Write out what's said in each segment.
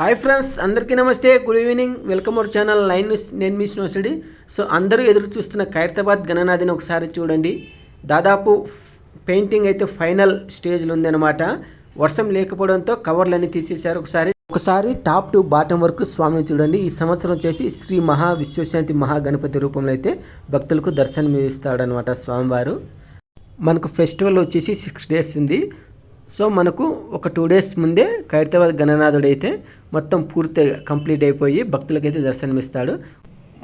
Hi friends అందరికీ నమస్తే. Good evening. Welcome our channel. Line news నేను మీ శ్రీనివాసుడి సో అందరూ ఎదురు చూస్తున్న ఖైరతాబాద్ గణనాథిని ఒకసారి చూడండి. దాదాపు పెయింటింగ్ అయితే ఫైనల్ స్టేజ్లో ఉందన్నమాట. వర్షం లేకపోవడంతో కవర్లన్నీ తీసేశారు ఒకసారి. ఒకసారి టాప్ టు బాటం వరకు స్వామిని చూడండి. ఈ సంవత్సరం వచ్చేసి శ్రీ మహా విశ్వశాంతి మహాగణపతి రూపంలో అయితే భక్తులకు దర్శనం ఇస్తాడనమాట స్వామివారు. మనకు ఫెస్టివల్ వచ్చేసి సిక్స్ డేస్ ఉంది. సో మనకు ఒక టూ డేస్ ముందే ఖైరతాబాద్ గణనాథుడు అయితే మొత్తం పూర్తిగా కంప్లీట్ అయిపోయి భక్తులకైతే దర్శనమిస్తాడు.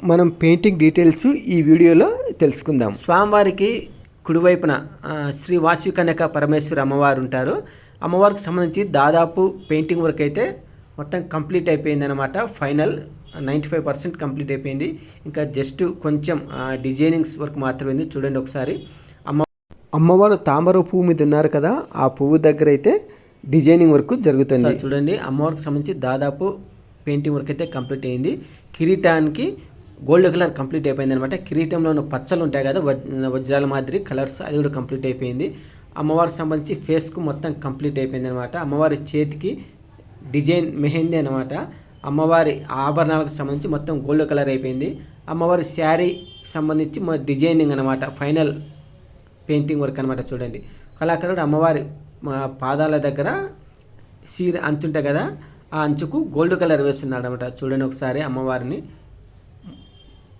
మనం పెయింటింగ్ డీటెయిల్స్ ఈ వీడియోలో తెలుసుకుందాం. స్వామివారికి కుడివైపున శ్రీ వాసి కనక పరమేశ్వరి అమ్మవారు ఉంటారు. అమ్మవారికి సంబంధించి దాదాపు పెయింటింగ్ వర్క్ అయితే మొత్తం కంప్లీట్ అయిపోయింది అనమాట final ninety five percent complete అయిపోయింది. ఇంకా జస్ట్ కొంచెం డిజైనింగ్స్ వర్క్ మాత్రమే ఉంది. చూడండి ఒకసారి. అమ్మవారు తామర పువ్వు మీద ఉన్నారు కదా ఆ పువ్వు దగ్గర అయితే డిజైనింగ్ వర్క్ జరుగుతుంది. చూడండి అమ్మవారికి సంబంధించి దాదాపు పెయింటింగ్ వర్క్ అయితే కంప్లీట్ అయింది. కిరీటానికి గోల్డ్ కలర్ కంప్లీట్ అయిపోయింది అనమాట కిరీటంలో ఉన్న పచ్చలు ఉంటాయి కదా వజ్- వజ్రాల మాదిరి కలర్స్ అది కూడా కంప్లీట్ అయిపోయింది. అమ్మవారికి సంబంధించి ఫేస్కు మొత్తం కంప్లీట్ అయిపోయింది అనమాట అమ్మవారి చేతికి డిజైన్ మెహందీ అనమాట అమ్మవారి ఆభరణాలకు సంబంధించి మొత్తం గోల్డ్ కలర్ అయిపోయింది. అమ్మవారి శారీ సంబంధించి డిజైనింగ్ అనమాట ఫైనల్ పెయింటింగ్ వర్క్ అనమాట చూడండి. కళాకారుడు అమ్మవారి మా పాదాల దగ్గర సీర అంచుంటే కదా ఆ అంచుకు గోల్డ్ కలర్ వేస్తున్నాడు అనమాట చూడండి ఒకసారి అమ్మవారిని.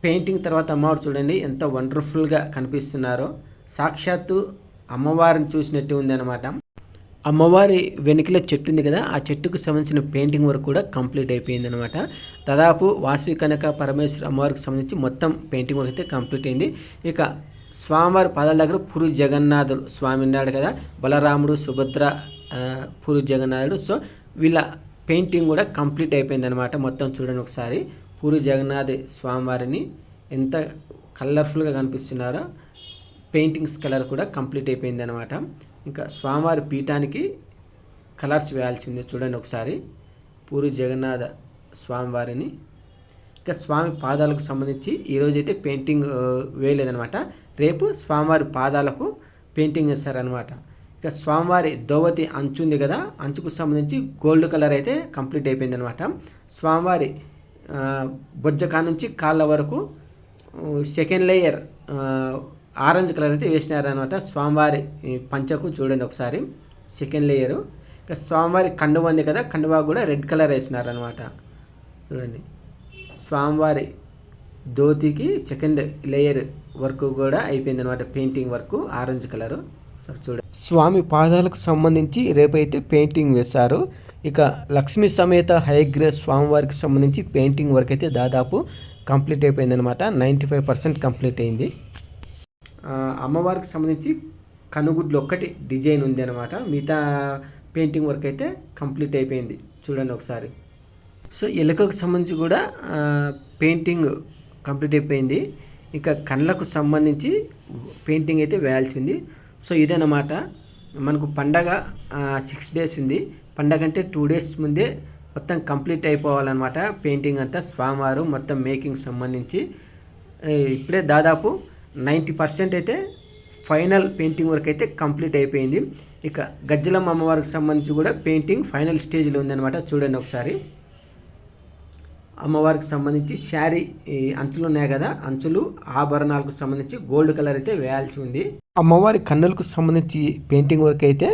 పెయింటింగ్ తర్వాత అమ్మవారు చూడండి ఎంత వండర్ఫుల్గా కనిపిస్తున్నారో. సాక్షాత్తు అమ్మవారిని చూసినట్టు ఉంది అనమాట అమ్మవారి వెనుకల చెట్టు ఉంది కదా ఆ చెట్టుకు సంబంధించిన పెయింటింగ్ వర్క్ కూడా కంప్లీట్ అయిపోయింది అనమాట దాదాపు వాసవి కనక పరమేశ్వర అమ్మవారికి సంబంధించి మొత్తం పెయింటింగ్ వర్క్ అయితే కంప్లీట్ అయింది. ఇక స్వామివారి పాదాల దగ్గర పూరి జగన్నాథుడు స్వామి ఉన్నాడు కదా బలరాముడు సుభద్ర ఆ, పూరి జగన్నాథుడు. సో వీళ్ళ పెయింటింగ్ కూడా కంప్లీట్ అయిపోయింది అనమాట మొత్తం చూడండి ఒకసారి. పూరి జగన్నాథ్ స్వామివారిని ఎంత కలర్ఫుల్గా కనిపిస్తున్నారో పెయింటింగ్స్ కలర్ కూడా కంప్లీట్ అయిపోయింది అనమాట ఇంకా స్వామివారి పీఠానికి కలర్స్ వేయాల్సింది చూడండి ఒకసారి. పూరి జగన్నాథ స్వామివారిని ఇంకా స్వామి పాదాలకు సంబంధించి ఈరోజైతే పెయింటింగ్ వేయలేదనమాట రేపు స్వామివారి పాదాలకు పెయింటింగ్ వేస్తారనమాట ఇక స్వామివారి దోవతి అంచు ఉంది కదా అంచుకు సంబంధించి గోల్డ్ కలర్ అయితే కంప్లీట్ అయిపోయింది అనమాట స్వామివారి బొజ్జకా నుంచి కాళ్ళ వరకు సెకండ్ లేయర్ ఆరెంజ్ కలర్ అయితే వేసినారనమాట స్వామివారి పంచకు చూడండి ఒకసారి. సెకండ్ లేయరు ఇక స్వామివారి కండువ ఉంది కదా కండువా కూడా రెడ్ కలర్ వేసినారనమాట చూడండి. స్వామివారి ధోతికి సెకండ్ లేయర్ వర్క్ కూడా అయిపోయింది అనమాట painting work orange colour sir చూడ. స్వామి పాదాలకు సంబంధించి రేపైతే పెయింటింగ్ వేశారు. ఇక లక్ష్మీ సమేత హైగ్రే స్వామివారికి సంబంధించి పెయింటింగ్ వర్క్ అయితే దాదాపు కంప్లీట్ అయిపోయింది అనమాట నైంటీ ఫైవ్ పర్సెంట్ కంప్లీట్ అయింది అమ్మవారికి సంబంధించి కనుగుడ్లు ఒక్కటి డిజైన్ ఉంది అనమాట మిగతా పెయింటింగ్ వర్క్ అయితే కంప్లీట్ అయిపోయింది. చూడండి ఒకసారి. సో ఎలుకకు సంబంధించి కూడా పెయింటింగ్ కంప్లీట్ అయిపోయింది. ఇంకా కళ్ళకు సంబంధించి పెయింటింగ్ అయితే వేయాల్సింది. సో ఇదన్నమాట. మనకు పండగ సిక్స్ డేస్ ఉంది. పండగ అంటే టూ డేస్ ముందే మొత్తం కంప్లీట్ అయిపోవాలన్నమాట. పెయింటింగ్ అంతా స్వామివారు మొత్తం మేకింగ్ సంబంధించి. ఇప్పుడే దాదాపు నైంటీ పర్సెంట్ అయితే ఫైనల్ పెయింటింగ్ వర్క్ అయితే కంప్లీట్ అయిపోయింది. ఇక గజ్జలమ్మ అమ్మవారికి సంబంధించి కూడా పెయింటింగ్ ఫైనల్ స్టేజ్లో ఉందన్నమాట. చూడండి ఒకసారి. అమ్మవారికి సంబంధించి శారీ ఈ అంచులు ఉన్నాయి కదా అంచులు ఆభరణాలకు సంబంధించి గోల్డ్ కలర్ అయితే వేయాల్సి ఉంది. అమ్మవారి కన్నులకు సంబంధించి పెయింటింగ్ వర్క్ అయితే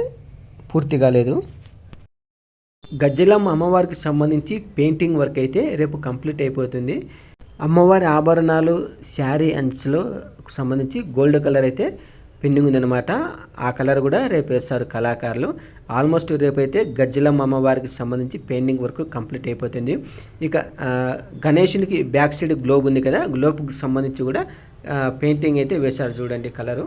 పూర్తి కాలేదు. గజ్జలమ్మ అమ్మవారికి సంబంధించి పెయింటింగ్ వర్క్ అయితే రేపు కంప్లీట్ అయిపోతుంది. అమ్మవారి ఆభరణాలు శారీ అంచులకు సంబంధించి గోల్డ్ కలర్ అయితే పెండింగ్ ఉందన్నమాట ఆ కలర్ కూడా రేపు వేస్తారు కళాకారులు. ఆల్మోస్ట్ రేపు అయితే గజ్జలమ్మ అమ్మవారికి సంబంధించి పెయింటింగ్ వర్క్ కంప్లీట్ అయిపోతుంది. ఇక గణేషునికి బ్యాక్ సైడ్ గ్లోబ్ ఉంది కదా గ్లోబ్కి సంబంధించి కూడా పెయింటింగ్ అయితే వేశారు చూడండి కలరు.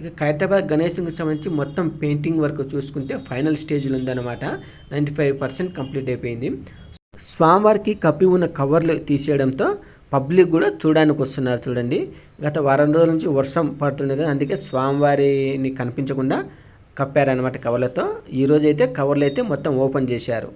ఇక ఖైరతాబాద్ గణేశంకి సంబంధించి మొత్తం పెయింటింగ్ వర్క్ చూసుకుంటే ఫైనల్ స్టేజ్లో ఉందన్నమాట. నైంటీ ఫైవ్ పర్సెంట్ కంప్లీట్ అయిపోయింది. స్వామివారికి కప్పి ఉన్న కవర్లు తీసేయడంతో పబ్లిక్ కూడా చూడడానికి వస్తున్నారు చూడండి. గత వారం రోజుల నుంచి వర్షం పడుతుంది కదా అందుకే స్వామివారిని కనిపించకుండా కప్పారనమాట కవర్లతో. ఈరోజు అయితే కవర్లు అయితే మొత్తం ఓపెన్ చేశారు.